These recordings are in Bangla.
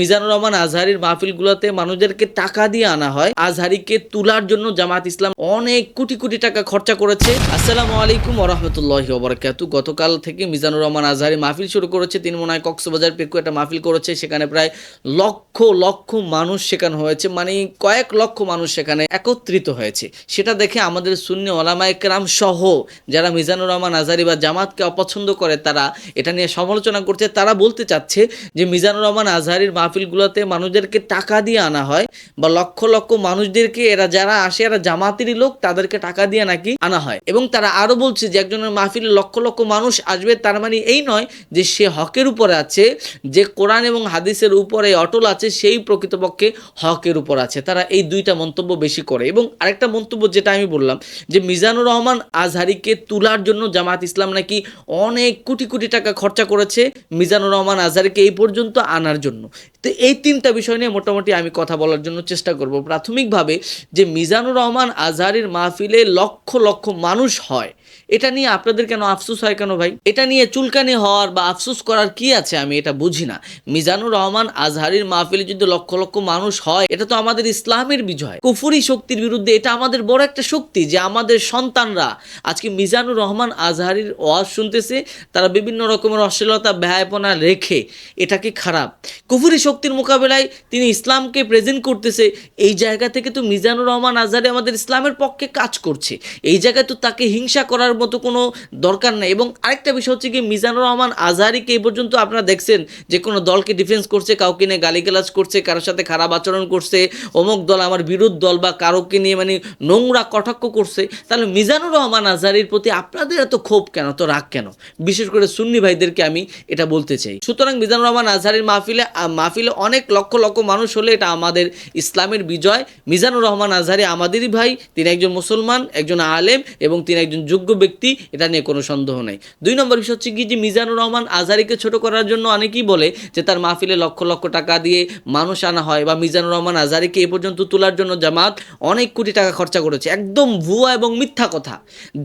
মিজানুর রহমান আজহারির মাহফিলগুলোতে মানুষদেরকে টাকা দিয়ে আনা হয়। আজহারিকে তুলার জন্য জামাত ইসলাম অনেক কোটি কোটি টাকা খরচা করেছে। আসসালামু আলাইকুম ওরহমতুল্লাহি ওবরাকাতু গতকাল থেকে মিজানুর রহমান আজহারি মাহফিল শুরু করেছে। তিনি মনে হয় কক্সবাজার পেকু একটা মাহফিল করেছে। সেখানে প্রায় লক্ষ লক্ষ মানুষ সেখানে হয়েছে। মানে কয়েক লক্ষ মানুষ সেখানে একত্রিত হয়েছে। সেটা দেখে আমাদের শূন্য ওলামায় কেরাম সহ যারা মিজানুর রহমান আজহারি বা জামাতকে অপছন্দ করে, তারা এটা নিয়ে সমালোচনা করছে। তারা বলতে চাচ্ছে যে মিজানুর রহমান আজহারির মাহফিলগুলোতে মানুষদেরকে টাকা দিয়ে আনা হয় বা লক্ষ লক্ষ মানুষদেরকে এরা যারা আসে, এরা জামাতেরই লোক, তাদেরকে টাকা দিয়ে নাকি আনা হয়। এবং তারা আরও বলছে যে একজনের মাহফিলে লক্ষ লক্ষ মানুষ আসবে, তার মানে এই নয় যে সে হকের উপরে আছে, যে কোরআন এবং হাদিসের উপরে অটল আছে, সেই প্রকৃতপক্ষে হকের উপর আছে। তারা এই দুইটা মন্তব্য বেশি করে। এবং আরেকটা মন্তব্য যেটা আমি বললাম, যে মিজানুর রহমান আজহারিকে তুলার জন্য জামাত ইসলাম নাকি অনেক কোটি কোটি টাকা খরচা করেছে মিজানুর রহমান আজহারিকে এই পর্যন্ত আনার জন্য। তো এই তিনটা বিষয় নিয়ে মোটামুটি আমি কথা বলার জন্য চেষ্টা করব। প্রাথমিকভাবে যে মিজানুর রহমান আজহারের মাহফিলে লক্ষ লক্ষ মানুষ হয় এটা নিয়ে আপনাদের কেন আফসোস হয় কেন ভাই? এটা নিয়ে চুলকানি হওয়ার বা আফসোস করার কি আছে আমি এটা বুঝি না। মিজানুর রহমান আজহারির মাহফিলে যদি লক্ষ লক্ষ মানুষ হয়, এটা তো আমাদের ইসলামের বিজয়। কুফুরি শক্তির বিরুদ্ধে এটা আমাদের বড় একটা শক্তি যে আমাদের সন্তানরা, আজকে মিজানুর রহমান আজহারির ওয়াজ শুনতেছে, তারা বিভিন্ন রকমের অশ্লীলতা, ব্যয়পনা রেখে এটা কি খারাপ। কুফুরি শক্তির মোকাবেলায় তিনি ইসলামকে প্রেজেন্ট করতেছে, এই জায়গা থেকে তো মিজানুর রহমান আজহারি আমাদের ইসলামের পক্ষে কাজ করছে। এই জায়গায় তো তাকে হিংসা করার মতো কোনো দরকার নেই। এবং আরেকটা বিষয় হচ্ছে কি মিজানুর রহমান আজহারিকে এই পর্যন্ত আপনারা দেখছেন যে কোনো দলকে ডিফেন্স করছে, কাউকে নিয়ে গালিগালাজ করছে, কারোর সাথে খারাপ আচরণ করছে, অমুক দল আমার বিরোধ দল বা কারোকে নিয়ে মানে নোংরা কটাক্ষ করছে। তাহলে মিজানুর রহমান আজহারির প্রতি আপনাদের এত ক্ষোভ কেন তো রাগ কেন? বিশেষ করে সুন্নি ভাইদেরকে আমি এটা বলতে চাই। সুতরাং মিজানুর রহমান আজহারির মাহফিলে মাহফিলে অনেক লক্ষ লক্ষ মানুষ হলে এটা আমাদের ইসলামের বিজয়। মিজানুর রহমান আজহারি আমাদেরই ভাই, তিনি একজন মুসলমান, একজন আলেম এবং তিনি একজন যোগ্য ব্যক্তি, এটা নিয়ে কোনো সন্দেহ নেই। দুই নম্বর বিষয় হচ্ছে কি যে মিজানুর রহমান আজহারিকে ছোট করার জন্য অনেকেই বলে যে তার মাহফিলে লক্ষ লক্ষ টাকা দিয়ে মানুষ আনা হয় বা মিজানুর রহমান আজহারিকে এ পর্যন্ত তোলার জন্য জামাত অনেক কোটি টাকা খরচা করেছে। একদম ভুয়া এবং মিথ্যা কথা।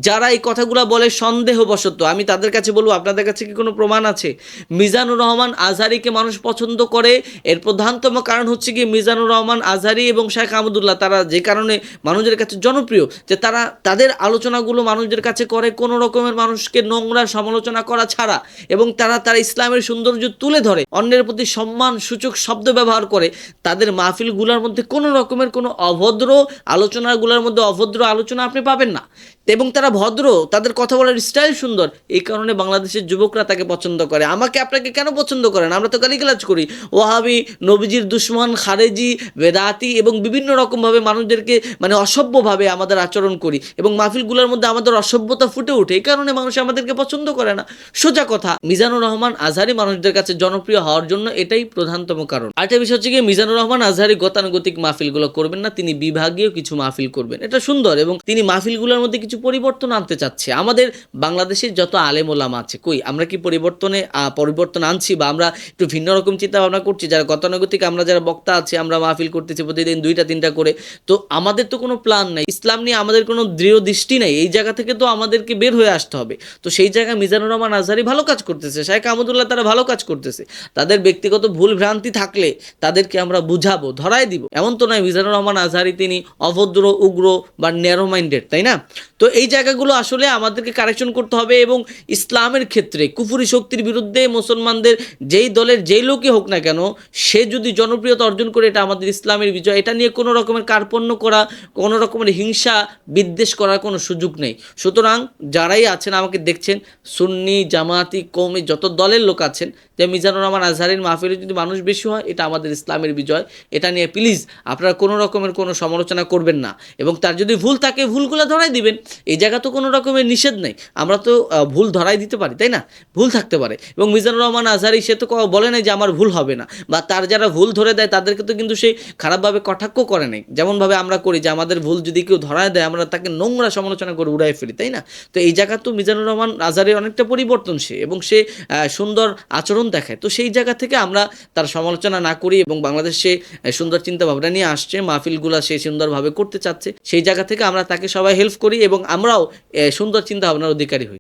যারা এই কথাগুলো বলে সন্দেহবশত, আমি তাদের কাছে বলব, আপনাদের কাছে কি কোনো প্রমাণ আছে? মিজানুর রহমান আজহারিকে মানুষ পছন্দ করে, এর প্রধানতম কারণ হচ্ছে কি মিজানুর রহমান আজহারি এবং শেখ আহমদুল্লাহ, তারা যে কারণে মানুষের কাছে জনপ্রিয়, যে তারা, তাদের আলোচনাগুলো মানুষদের কাছে করে কোনো রকমের মানুষকে নোংরা সমালোচনা করা ছাড়া এবং তারা তারা ইসলামের সৌন্দর্য তুলে ধরে, অন্যের প্রতি সম্মান, সূচক শব্দ ব্যবহার করে, তাদের মাহফিলগুলোর মধ্যে কোনো রকমের কোনো অভদ্র আলোচনাগুলোর মধ্যে অভদ্র আলোচনা আপনি পাবেন না। এবং তারা ভদ্র, তাদের কথা বলার স্টাইল সুন্দর, এই কারণে বাংলাদেশের যুবকরা তাকে পছন্দ করে। আমাকে আপনাকে কেন পছন্দ করেন আমরা তো গালিগালাজ করি। ওহাবি নবীজির দুশ্মন, খারেজি, বেদাতি এবং বিভিন্ন রকমভাবে মানুষদেরকে মানে অসভ্যভাবে আমাদের আচরণ করি এবং মাহফিলগুলোর মধ্যে আমাদের অসভ্যতা ফুটে ওঠে, এই কারণে মানুষ আমাদেরকে পছন্দ করে না। সোজা কথা, মিজানুর রহমান আজহারি মানুষদের কাছে জনপ্রিয় হওয়ার জন্য এটাই প্রধানতম কারণ। আরেকটা বিষয় হচ্ছে গিয়ে, মিজানুর রহমান আজহারি গতানুগতিক মাহফিলগুলো করবেন না, তিনি বিভাগীয় কিছু মাহফিল করবেন। এটা সুন্দর এবং তিনি মাহফিলগুলোর মধ্যে কিছু পরিবর্তন আনতে চাচ্ছে। আমাদের বাংলাদেশের যত আলেম ওলামা আছে, কই, আমরা কি পরিবর্তনে পরিবর্তন আনছি বা আমরা একটু ভিন্ন রকম চিন্তা ভাবনা করছি? যারা গতানুগতিক, আমরা যারা বক্তা আছি, আমরা মাহফিল করতেছি প্রতিদিন দুইটা, তিনটা করে। তো আমাদের তো কোনো প্ল্যান নাই। ইসলাম নিয়ে আমাদের কোনো দৃঢ় দৃষ্টি নেই। এই জায়গা থেকে তো আমাদেরকে বের হয়ে আসতে হবে। তো সেই জায়গায় মিজানুর রহমান আজহারি ভালো কাজ করতেছে শাহেখ আহমদুল্লাহ তারা ভালো কাজ করতেছে। তাদের ব্যক্তিগত ভুল ভ্রান্তি থাকলে তাদেরকে আমরা বুঝাবো, ধরাই দিব। এমন তো নয় মিজানুর রহমান আজহারি তিনি অভদ্র, উগ্র বা ন্যারো মাইন্ডেড তাই না? তো এই জায়গাগুলো আসলে আমাদেরকে কারেকশন করতে হবে এবং ইসলামের ক্ষেত্রে কুফুরি শক্তির বিরুদ্ধে মুসলমানদের যেই দলের যেই লোকই হোক না কেন, সে যদি জনপ্রিয়তা অর্জন করে এটা আমাদের ইসলামের বিজয়, এটা নিয়ে কোনো রকমের কার্পণ্য করা, কোনো রকমের হিংসা বিদ্বেষ করার কোনো সুযোগ নেই। সুতরাং যারাই আছেন, আমাকে দেখছেন, সুন্নি, জামাতি কৌমি যত দলের লোক আছেন, যে মিজানুর রহমান আজহারের মাহফিলে যদি মানুষ বেশি হয়, এটা আমাদের ইসলামের বিজয়। এটা নিয়ে প্লিজ আপনারা কোনো রকমের কোনো সমালোচনা করবেন না। এবং তার যদি ভুল থাকে, ভুলগুলো ধরাই দিবেন। এই জায়গা তো কোনো রকমের নিষেধ নেই। আমরা তো ভুল ধরাই দিতে পারি, তাই না? ভুল থাকতে পারে। এবং মিজানুর রহমান আজহারি, সে তো বলে নাই যে আমার ভুল হবে না। বা তার যারা ভুল ধরে দেয়, তাদেরকে তো কিন্তু সে খারাপভাবে কটাক্ষ করে নাই। যেমনভাবে আমরা করি যে আমাদের ভুল যদি কেউ ধরায় দেয়, আমরা তাকে নোংরা সমালোচনা করে উড়াই ফেলি, তাই না? তো এই জায়গা তো মিজানুর রহমান আজহারের অনেকটা পরিবর্তন সে এবং সে সুন্দর আচরণ দেখায়। তো সেই জায়গা থেকে আমরা তার সমালোচনা না করি এবং বাংলাদেশে সুন্দর চিন্তা ভাবনা নিয়ে আসছে, মাহফিলগুলা সে সুন্দরভাবে করতে চাচ্ছে। সেই জায়গা থেকে আমরা তাকে সবাই হেল্প করি এবং আমরাও সুন্দর চিন্তা ভাবনার অধিকারী হই।